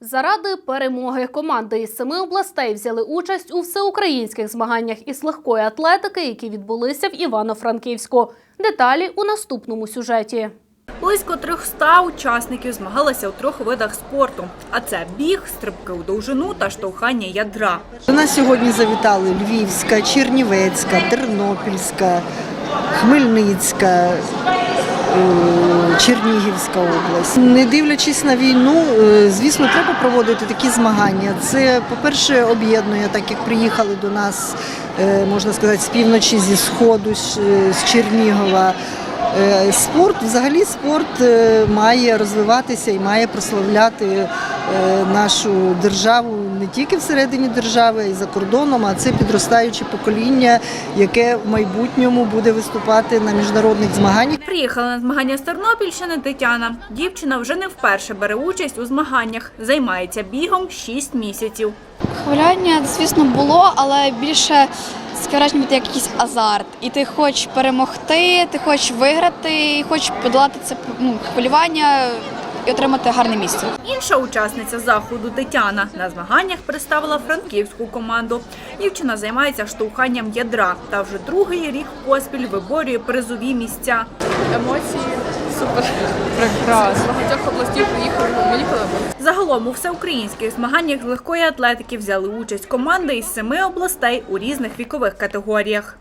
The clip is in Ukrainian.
Заради перемоги команди із семи областей взяли участь у всеукраїнських змаганнях із легкої атлетики, які відбулися в Івано-Франківську. Деталі у наступному сюжеті. Близько 300 учасників змагалися у трьох видах спорту. А це біг, стрибки у довжину та штовхання ядра. До нас сьогодні завітали Львівська, Чернівецька, Тернопільська, Хмельницька, Чернігівська область. Не дивлячись на війну, е, звісно, треба проводити такі змагання. Це, по-перше, об'єднує, так як приїхали до нас, е, можна сказати, з півночі, зі сходу, е, з Чернігова. Е, Спорт, взагалі, спорт е, має розвиватися і має прославляти е, нашу державу не тільки всередині держави, а й за кордоном. А це підростаюче покоління, яке в майбутньому буде виступати на міжнародних змаганнях. Приїхала на змагання з Тернопільщини Тетяна. Дівчина вже не вперше бере участь у змаганнях. Займається бігом 6 місяців. Хвилювання, звісно, було, але більше таке враження буде як якийсь азарт. І ти хочеш перемогти, ти хочеш виграти, і хочеш подолати це ну, хвилювання і отримати гарне місце. Інша учасниця заходу Тетяна на змаганнях представила франківську команду. Дівчина займається штовханням ядра та вже другий рік поспіль виборює призові місця. Емоції супер. Прекрасно. З багатьох подобається. Загалом у всеукраїнських змаганнях з легкої атлетики взяли участь команди із семи областей у різних вікових категоріях.